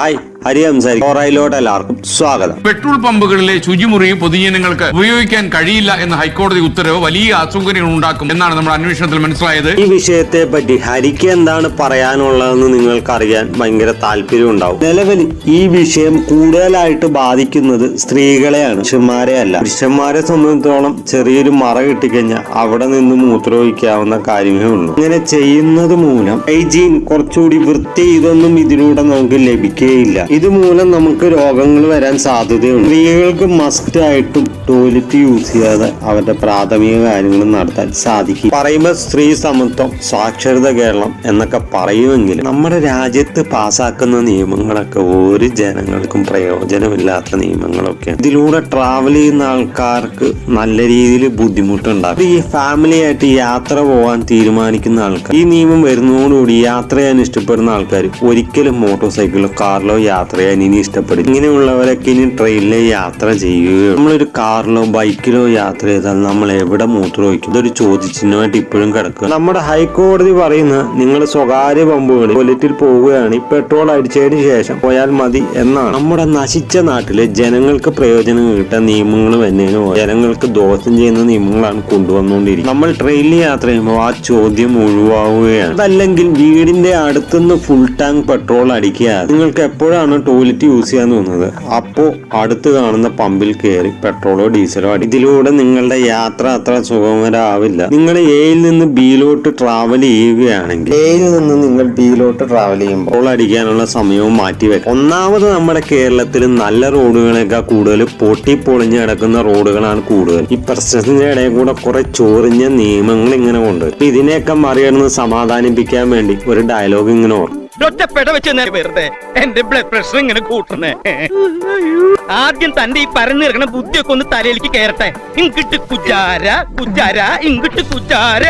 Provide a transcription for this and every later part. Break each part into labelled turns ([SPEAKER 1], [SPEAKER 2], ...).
[SPEAKER 1] hi Hari സംസാരിക്കും ഓറയിലോട്ട് എല്ലാവർക്കും സ്വാഗതം.
[SPEAKER 2] പെട്രോൾ പമ്പുകളിലെ ശുചിമുറിയും പൊതുജനങ്ങൾക്ക് ഉപയോഗിക്കാൻ കഴിയില്ല എന്ന ഹൈക്കോടതി ഉത്തരവ് വലിയ അസൗകര്യങ്ങൾ ഉണ്ടാക്കും എന്നാണ് നമ്മുടെ അന്വേഷണത്തിൽ മനസ്സിലായത്.
[SPEAKER 1] ഈ വിഷയത്തെ പറ്റി ഹരിക്ക് എന്താണ് പറയാനുള്ളതെന്ന് നിങ്ങൾക്ക് അറിയാൻ ഭയങ്കര താല്പര്യം ഉണ്ടാവും. നിലവിൽ ഈ വിഷയം കൂടുതലായിട്ട് ബാധിക്കുന്നത് സ്ത്രീകളെയാണ്. പുരുഷന്മാരെ അല്ല. പുരുഷന്മാരെ സംബന്ധിച്ചിടത്തോളം ചെറിയൊരു മറ കിട്ടിക്കഴിഞ്ഞാൽ അവിടെ നിന്ന് മൂത്രമൊഴിക്കാവുന്ന കാര്യമേ ഉള്ളൂ. ഇങ്ങനെ ചെയ്യുന്നത് മൂലം ഹൈജീൻ കുറച്ചുകൂടി വൃത്തി ഇതൊന്നും ഇതിലൂടെ നമുക്ക് ലഭിക്കുകയില്ല ഇതുമൂലം നമുക്ക് രോഗങ്ങൾ വരാൻ സാധ്യതയുണ്ട്. സ്ത്രീകൾക്ക് മസ്റ്റ് ആയിട്ടും ടോയ്ലറ്റ് യൂസ് ചെയ്യാതെ അവരുടെ പ്രാഥമിക കാര്യങ്ങൾ നടത്താൻ സാധിക്കും. പറയുമ്പോൾ സ്ത്രീ സമത്വം സാക്ഷരത കേരളം എന്നൊക്കെ പറയുമെങ്കിലും നമ്മുടെ രാജ്യത്ത് പാസാക്കുന്ന നിയമങ്ങളൊക്കെ ഒരു ജനങ്ങൾക്കും പ്രയോജനമില്ലാത്ത നിയമങ്ങളൊക്കെ ഇതിലൂടെ ട്രാവൽ ചെയ്യുന്ന ആൾക്കാർക്ക് നല്ല രീതിയിൽ ബുദ്ധിമുട്ടുണ്ടാകും. ഈ ഫാമിലി ആയിട്ട് യാത്ര പോകാൻ തീരുമാനിക്കുന്ന ആൾക്കാർ ഈ നിയമം വരുന്നതോടുകൂടി യാത്ര ചെയ്യാൻ ഇഷ്ടപ്പെടുന്ന ആൾക്കാർ ഒരിക്കലും മോട്ടോർ സൈക്കിളിലോ കാറിലോ യാത്ര ചെയ്യാൻ ഇനി ഇഷ്ടപ്പെടും. ഇങ്ങനെയുള്ളവരൊക്കെ ഇനി ട്രെയിനിലെ യാത്ര ചെയ്യുകയോ നമ്മളൊരു കാറിലോ ബൈക്കിലോ യാത്ര ചെയ്താൽ നമ്മൾ എവിടെ മൂത്രം ഒഴിക്കും? ഇതൊരു ചോദ്യചിഹ്നമായിട്ട് ഇപ്പോഴും കിടക്കുക. നമ്മുടെ ഹൈക്കോടതി പറയുന്ന നിങ്ങൾ സ്വകാര്യ പമ്പുകളിൽ ടോയ്ലറ്റിൽ പോവുകയാണ് ഈ പെട്രോൾ അടിച്ചതിന് ശേഷം പോയാൽ മതി എന്നാണ്. നമ്മുടെ നശിച്ച നാട്ടിലെ ജനങ്ങൾക്ക് പ്രയോജനം കിട്ടാൻ നിയമങ്ങൾ തന്നെയാണ്. ജനങ്ങൾക്ക് ദോഷം ചെയ്യുന്ന നിയമങ്ങളാണ് കൊണ്ടുവന്നുകൊണ്ടിരിക്കുന്നത്. നമ്മൾ ട്രെയിനിൽ യാത്ര ചെയ്യുമ്പോൾ ആ ചോദ്യം ഒഴിവാവുകയാണ്. അതല്ലെങ്കിൽ വീടിന്റെ അടുത്തുനിന്ന് ഫുൾ ടാങ്ക് പെട്രോൾ അടിക്കുക നിങ്ങൾക്ക് എപ്പോഴാണ് ടോയ്ലറ്റ് യൂസ് ചെയ്യാൻ തോന്നുന്നത്? അപ്പോൾ അടുത്ത് കാണുന്ന പമ്പിൽ കയറി പെട്രോളോ ഡീസലോ അടി ഇതിലൂടെ നിങ്ങളുടെ യാത്ര അത്ര സുഗമരാവില്ല നിങ്ങൾ എയിൽ നിന്ന് ബിയിലോട്ട് ട്രാവൽ ചെയ്യുകയാണെങ്കിൽ എയിൽ നിന്ന് നിങ്ങൾ ബിയിലോട്ട് ട്രാവൽ ചെയ്യുമ്പോൾ പെട്രോൾ അടിക്കാനുള്ള സമയവും മാറ്റിവെക്കാം ഒന്നാമത് നമ്മുടെ കേരളത്തിൽ നല്ല റോഡുകളേക്കാൾ കൂടുതൽ പൊട്ടി പൊളിഞ്ഞ് കിടക്കുന്ന റോഡുകളാണ് കൂടുതൽ ഈ പ്രശ്നത്തിന്റെ ഇടയിൽ കൂടെ കുറെ ചോറിഞ്ഞ നിയമങ്ങൾ ഇങ്ങനെ കൊണ്ടുവരും. ഇതിനെയൊക്കെ മറികടന്ന് സമാധാനിപ്പിക്കാൻ വേണ്ടി ഒരു ഡയലോഗ് ഇങ്ങനെ ഓർക്കും.
[SPEAKER 3] ഒറ്റ പെട വെച്ച് വെറുതെ. എന്റെ ബ്ലഡ് പ്രഷർ ഇങ്ങനെ കൂട്ടണേ ആദ്യം തന്റെ ഈ പരന്നിറങ്ങണ ബുദ്ധിയൊക്കെ ഒന്ന് തലയിലേക്ക് കയറട്ടെ. ഇങ്ങിട്ട് കുജാര കുജാര ഇങ്ങിട്ട് കുജാര.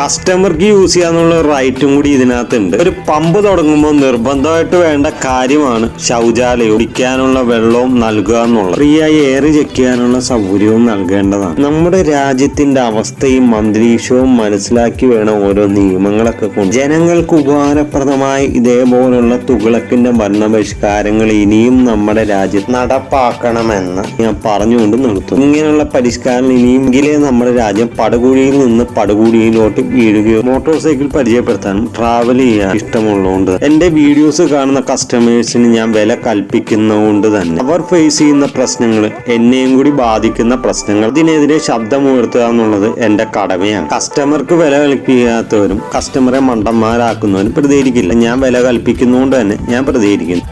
[SPEAKER 1] കസ്റ്റമർക്ക് യൂസ് ചെയ്യാന്നുള്ള റൈറ്റും കൂടി ഇതിനകത്തുണ്ട്. ഒരു പമ്പ് തുടങ്ങുമ്പോൾ നിർബന്ധമായിട്ട് വേണ്ട കാര്യമാണ് ശൗചാലയം. കുടിക്കാനുള്ള വെള്ളവും നൽകുക എന്നുള്ളത്. ഫ്രീ ആയി എയർ ചെക്ക് ചെയ്യാനുള്ള സൗകര്യവും നൽകേണ്ടതാണ്. നമ്മുടെ രാജ്യത്തിന്റെ അവസ്ഥയും അന്തരീക്ഷവും മനസ്സിലാക്കി വേണം ഓരോ നിയമങ്ങളൊക്കെ കൊണ്ട്. ജനങ്ങൾക്ക് ഉപകാരപ്രദമായ ഇതേപോലുള്ള തുകളക്കിന്റെ ഭരണപരിഷ്കാരങ്ങൾ ഇനിയും നമ്മുടെ രാജ്യത്ത് നടപ്പാക്കണമെന്ന് ഞാൻ പറഞ്ഞുകൊണ്ട് നിർത്തും ഇങ്ങനെയുള്ള പരിഷ്കാരം ഇനിയെങ്കിലേ നമ്മുടെ രാജ്യം പടുകുഴിയിൽ നിന്ന് പടുകുഴിയിലോട്ട് വീഴുകയോ മോട്ടോർ സൈക്കിൾ പരിചയപ്പെടുത്താനും ട്രാവൽ ചെയ്യാൻ ഇഷ്ടമുള്ളതുകൊണ്ട് എന്റെ വീഡിയോസ് കാണുന്ന കസ്റ്റമേഴ്സിന് ഞാൻ വില കൽപ്പിക്കുന്നതുകൊണ്ട് തന്നെ അവർ ഫേസ് ചെയ്യുന്ന പ്രശ്നങ്ങൾ എന്നെയും കൂടി ബാധിക്കുന്ന പ്രശ്നങ്ങൾ ഇതിനെതിരെ ശബ്ദമുയർത്തുക എന്നുള്ളത് എന്റെ കടമയാണ്. കസ്റ്റമർക്ക് വില കൽപ്പിക്കാത്തവരും കസ്റ്റമറെ മണ്ടന്മാരാക്കുന്നവരും പ്രതികരിക്കില്ല. ഞാൻ വില കൽപ്പിക്കുന്നുകൊണ്ട് തന്നെ ഞാൻ പ്രതികരിക്കുന്നു.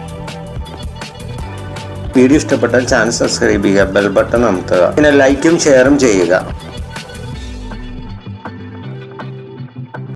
[SPEAKER 1] വീഡിയോ ഇഷ്ടപ്പെട്ടാൽ ചാനൽ സബ്സ്ക്രൈബ് ചെയ്യുക ബെൽ ബട്ടൺ അമർത്തുക പിന്നെ ലൈക്കും ഷെയറും ചെയ്യുക.